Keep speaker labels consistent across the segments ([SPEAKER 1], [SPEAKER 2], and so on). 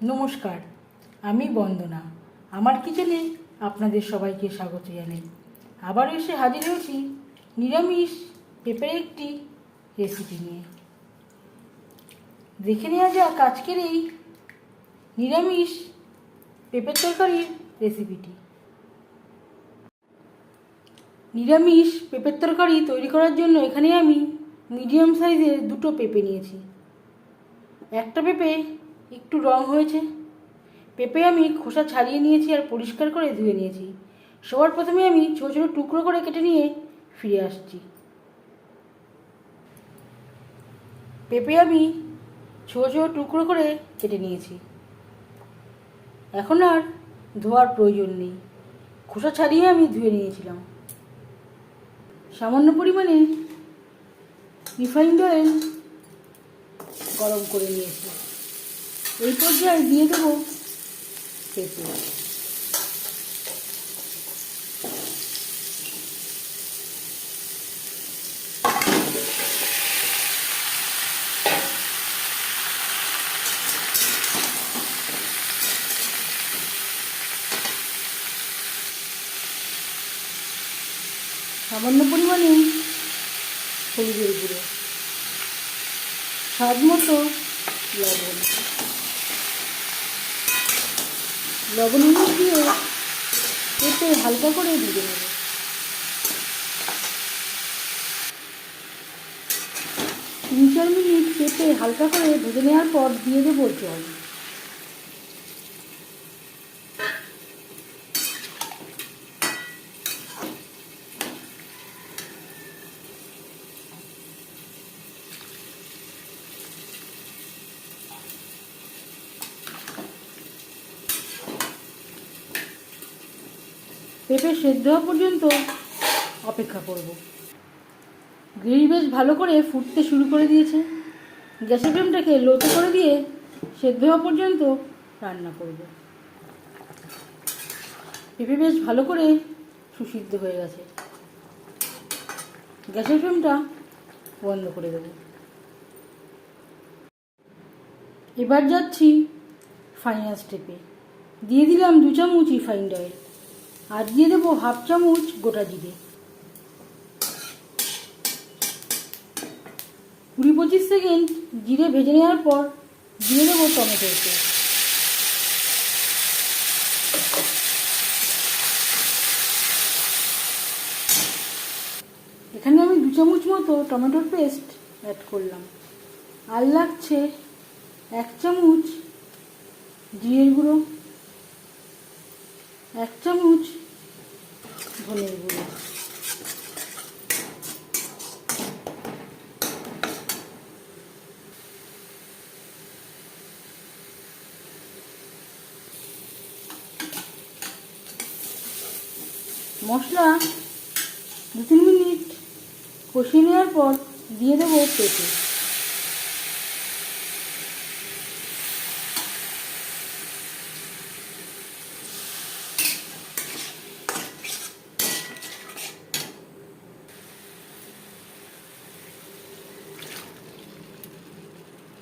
[SPEAKER 1] নমস্কার, আমি বন্দনা। আমার কিচেনে আপনাদের সবাইকে স্বাগত জানাই। আবার এসে হাজির হয়েছি নিরামিষ পেঁপের একটি রেসিপি নিয়ে। দেখে নেওয়া যাক আজকের এই নিরামিষ পেঁপের তরকারির রেসিপিটি নিরামিষ পেঁপের তরকারি তৈরি করার জন্য এখানে আমি মিডিয়াম সাইজের দুটো পেঁপে নিয়েছি। একটা পেঁপে একটু রং হয়েছে। পেঁপে আমি খোসা ছাড়িয়ে নিয়েছি আর পরিষ্কার করে ধুয়ে নিয়েছি। সবার প্রথমে আমি ছোটো ছোটো টুকরো করে কেটে নিয়ে ফিরে আসছি। পেঁপে আমি ছোটো ছোটো টুকরো করে কেটে নিয়েছি। এখন আর ধোয়ার প্রয়োজন নেই। খোসা ছাড়িয়ে আমি ধুয়ে নিয়েছিলাম। সামান্য পরিমাণে রিফাইন্ড অয়েল গরম করে নিয়েছি। এই পর্যায়ে দিয়ে দেবো। পেঁপে সামান্য পরিমাণে হলুদের গুঁড়ো। স্বাদ মতো লবণ। লবণ হলুদ দিয়ে পেঁপে হালকা করে ভেজে নেব। তিন চার মিনিট পেঁপে হালকা করে ভেজে নেওয়ার পর দিয়ে দেবো জল। পেঁপে সেদ্ধ হওয়া পর্যন্ত অপেক্ষা করব। গ্রেভি বেশ ভালো করে ফুটতে শুরু করে দিয়েছে। গ্যাসের ফ্লেমটাকে লোতে করে দিয়ে সেদ্ধ হওয়া পর্যন্ত রান্না করব। পেঁপে বেশ ভালো করে সুসিদ্ধ হয়ে গেছে। গ্যাসের ফ্লেমটা বন্ধ করে দেব। এবার যাচ্ছি ফাইনাল স্টেপে দিয়ে দিলাম দু চামচ রিফাইন্ড অয়েল আর দিয়ে দেবো হাফ চামচ গোটা জিরে। কুড়ি পঁচিশ সেকেন্ড জিরে ভেজে নেওয়ার পর দিয়ে দেবো টমেটোর পেস্ট। এখানে আমি দু চামচ মতো টমেটোর পেস্ট অ্যাড করলাম। আর লাগছে এক চামচ জিরের গুঁড়ো। এক চামচ ধনের গুঁড়ো। মশলা দু তিন মিনিট কষিয়ে নেওয়ার পর দিয়ে দেবো পেঁপে।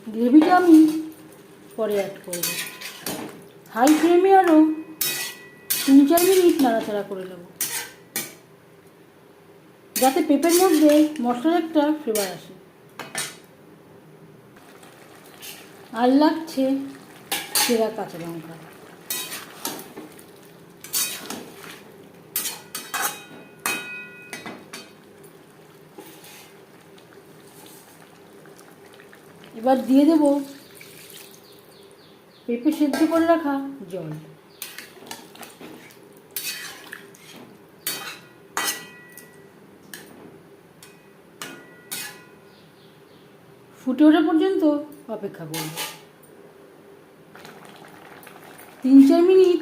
[SPEAKER 1] গ্রেভিটা আমি পরে অ্যাড করব। হাই ফ্লেমে আরও তিন চার মিনিট নাড়াচাড়া করে নেব। যাতে পেঁপের মধ্যে মশলার একটা ফ্লেভার আসে। আর লাগছে সেরা কাঁচা লঙ্কা। এবার দিয়ে দেব। পেঁপে সেদ্ধ করে রাখা, জল। ফুটে ওঠা পর্যন্ত অপেক্ষা করব তিন চার মিনিট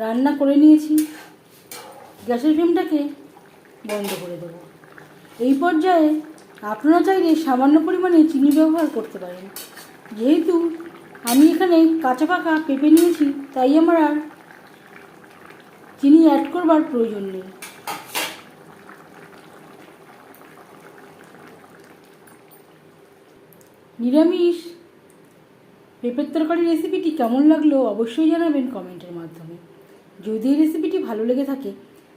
[SPEAKER 1] রান্না করে নিয়েছি। গ্যাসের ফ্লেমটাকে বন্ধ করে দেবো। এই পর্যায়ে আপনারা চাইলে সামান্য পরিমাণে চিনি ব্যবহার করতে পারেন। যেহেতু আমি এখানে কাঁচা পাকা পেঁপে নিয়েছি, তাই আমার আর চিনি অ্যাড করবার প্রয়োজন নেই। নিরামিষ পেঁপের তরকারি রেসিপিটি কেমন লাগল অবশ্যই জানাবেন কমেন্টের মাধ্যমে। যদি এই রেসিপিটি ভালো লেগে থাকে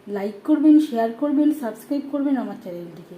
[SPEAKER 1] লাইক করবেন শেয়ার করবেন সাবস্ক্রাইব করবেন আমার চ্যানেলটিকে।